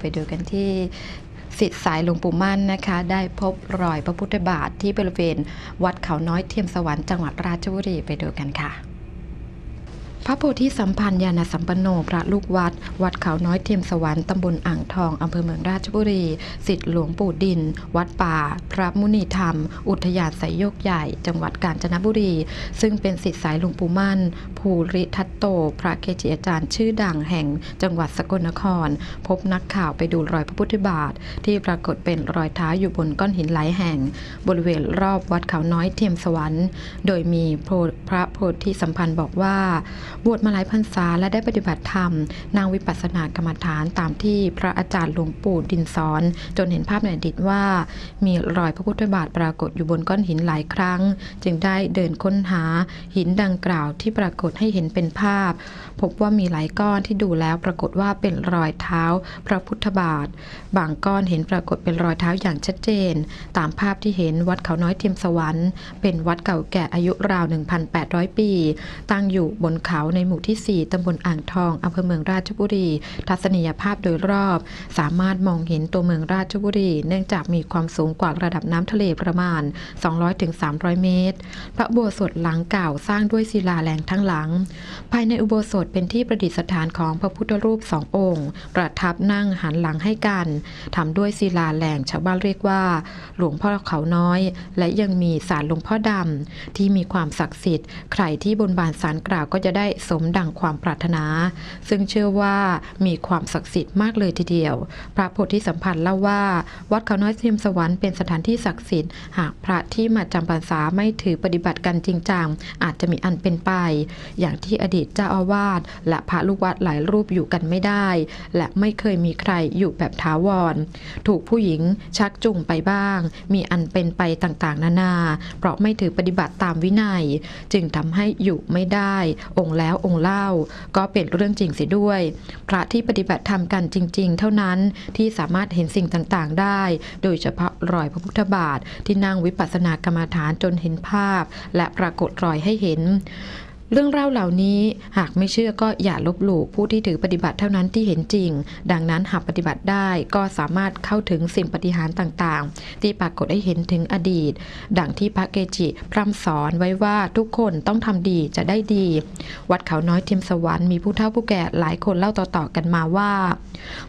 ไปดูกันที่สิทธิสายหลวงปู่มั่นนะคะ ได้พบรอยพระพุทธบาทที่บริเวณวัดเขาน้อยเทียมสวรรค์จังหวัดราชบุรีไปดูกันค่ะ พระโพธิสัมพันธ์ญาณสัมปันโนพระลูกวัด วัดเขาน้อยเทียมสวรรค์ตำบลอ่างทองอำเภอเมืองราชบุรีสิทธิหลวงปู่ดิน วัดป่า พระมุนีธรรม อุทยานไสยโยกใหญ่ จังหวัดกาญจนบุรี ซึ่งเป็นสิทธิสายหลวงปู่มั่น ภูริทัตโต พระเกจิอาจารย์ชื่อดังแห่ง จังหวัดสกลนคร พบนักข่าวไปดูรอยพระพุทธบาท ที่ปรากฏเป็นรอยเท้าอยู่บนก้อนหินหลายแห่ง บริเวณรอบวัดเขาน้อยเทียมสวรรค์ โดยมีพระโพธิสัมพันธ์บอกว่าบวชมาหลายพรรษาและได้ปฏิบัติธรรม นางวิปัสสนากรรมฐานตามที่พระอาจารย์หลวงปู่ดินสอน จนเห็นภาพในอดีตว่า มีรอยพระพุทธบาทปรากฏอยู่บนก้อนหินหลายครั้ง จึงได้เดินค้นหาหินดังกล่าวที่ปรากฏให้เห็นเป็นภาพ พบว่ามีหลายก้อนที่ดูแล้วปรากฏว่าเป็นรอยเท้า พระพุทธบาท บางก้อนเห็นปรากฏเป็นรอยเท้าอย่างชัดเจน ตามภาพที่เห็นวัดเขาน้อยเทียมสวรรค์ เป็นวัดเก่าแก่อายุราว 1,800 ปี ตั้งอยู่บนเขาในหมู่ที่ 4 ตำบลอ่างทองอำเภอเมืองราชบุรี ทัศนียภาพโดยรอบ สามารถมองเห็นตัวเมืองราชบุรี เนื่องจากมีความสูงกว่าระดับน้ำทะเลประมาณ 200-300 เมตร พระโบสถหลังเก่าสร้างด้วยศิลาแรงทั้งหลัง ภายในอุโบสถเป็นที่ประดิษฐานของพระพุทธรูปสององค์ ประทับนั่งหันหลังให้กันทำด้วยศิลาแรงชาวบ้านเรียกว่า หลวงพ่อเขาน้อย และยังมีศาลหลวงพ่อดำที่มีความศักดิ์สิทธิ์ ใครที่บนบานสารกล่าวก็จะได้สมดังความปรารถนา ซึ่งเชื่อว่ามีความศักดิ์สิทธิ์มากเลยทีเดียว พระโพธิสัมพันธ์เล่าว่า วัดเขาน้อยเทียมสวรรค์เป็นสถานที่ศักดิ์สิทธิ์หากพระที่มาจำพรรษาไม่ถือปฏิบัติกันจริงจังอาจจะมีอันเป็นไป อย่างที่อดีตเจ้าอาวาสและพระลูกวัดหลายรูปอยู่กันไม่ได้ และไม่เคยมีใครอยู่แบบถาวร ถูกผู้หญิงชักจูงไปบ้าง มีอันเป็นไปต่างๆ นานา เพราะไม่ถือปฏิบัติตามวินัย จึงทำให้อยู่ไม่ได้องค์แล้วองค์เล่า ก็เป็นเรื่องจริงเสียด้วย พระที่ปฏิบัติธรรมกันจริง ๆ เท่านั้นที่สามารถเห็นสิ่งต่างๆ ได้ โดยเฉพาะรอยพระพุทธบาทที่นั่งวิปัสสนากรรมฐานจนเห็นภาพ และปรากฏรอยให้เห็น เรื่องเล่าเหล่านี้หากไม่เชื่อก็อย่าลบหลู่ผู้ที่ถือปฏิบัติเท่านั้นที่เห็นจริง ดังนั้นหากปฏิบัติได้ก็สามารถเข้าถึงสิ่งปฏิหารต่างๆ ที่ปรากฏให้เห็นถึงอดีต ดังที่พระเกจิพร่ำสอนไว้ว่าทุกคนต้องทำดีจะได้ดี วัดเขาน้อยเทียมสวรรค์มีผู้เฒ่าผู้แก่หลายคนเล่าต่อๆกันมาว่า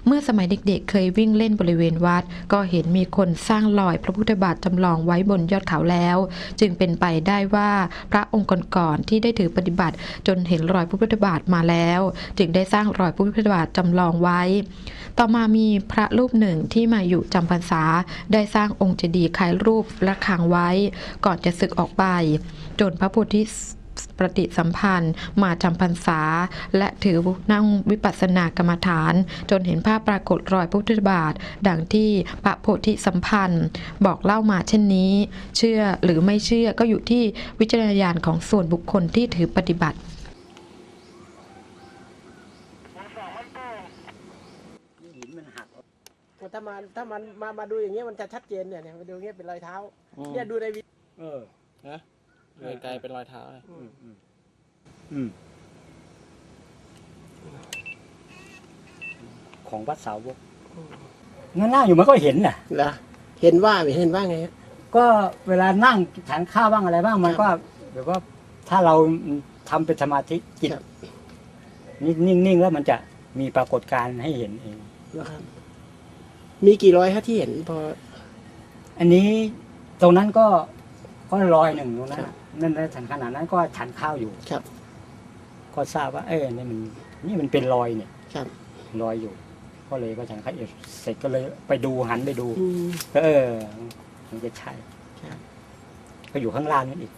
เมื่อสมัยเด็กๆ เคยวิ่งเล่นบริเวณวัด ก็เห็นมีคนสร้างรอยพระพุทธบาทจำลองไว้บนยอดเขาแล้ว จึงเป็นไปได้ว่าพระองค์ก่อนๆที่ได้ถือปฏิบัติ จนเห็นรอยพระพุทธบาทมาแล้ว จึงได้สร้างรอยพระพุทธบาทจำลองไว้ ต่อมามีพระรูปหนึ่งที่มาอยู่จำพรรษา ได้สร้างองค์เจดีย์คล้ายรูประฆังไว้ ก่อนจะศึกออกไป จนพระโพธิ ปฏิสัมพันธ์ มาจำพรรษา และถือนั่งวิปัสสนากรรมฐาน จนเห็นภาพปรากฏรอยพระพุทธบาท ดังที่พระโพธิสัมพันธ์ บอกเล่ามาเช่นนี้ เชื่อหรือไม่เชื่อก็อยู่ที่วิจารณญาณของส่วนบุคคลที่ถือปฏิบัติหินมันหักถ้ามาถ้ามันมามาดูอย่างเงี้ยมันจะชัดเจนเนี่ยเนี่ยมาดูอย่างเงี้ยเป็นรอยเท้าเนี่ยดูในวีเออนะ ไกลๆเป็นรอยเท้าเลยอืมอืมอืมของวัดสาวกนั่งนั่งอยู่มันก็เห็นน่ะ เหรอเห็นว่าเห็นว่าไงฮะ ก็เวลานั่งทานข้าวบ้างอะไรบ้างมันก็แบบว่าถ้าเราทำเป็นสมาธิจิตครับ นิ่งๆนิ่งๆแล้วมันจะมีปรากฏการณ์ให้เห็นเองนะครับ มีกี่รอยฮะที่เห็นพอ อันนี้ตรงนั้นก็ก็รอยหนึ่งตรงนั้นครับ นั่นฉันขนาดนั้นก็ฉันข้าวอยู่ครับ ก็ทราบว่า เออนี่มันนี่มันเป็นรอยเนี่ยครับรอยอยู่ ก็เลยก็ฉันข้าวเสร็จก็เลยไปดูหันไปดูอืมก็เออ มันจะใช่ครับก็อยู่ข้างล่างนั่นอีก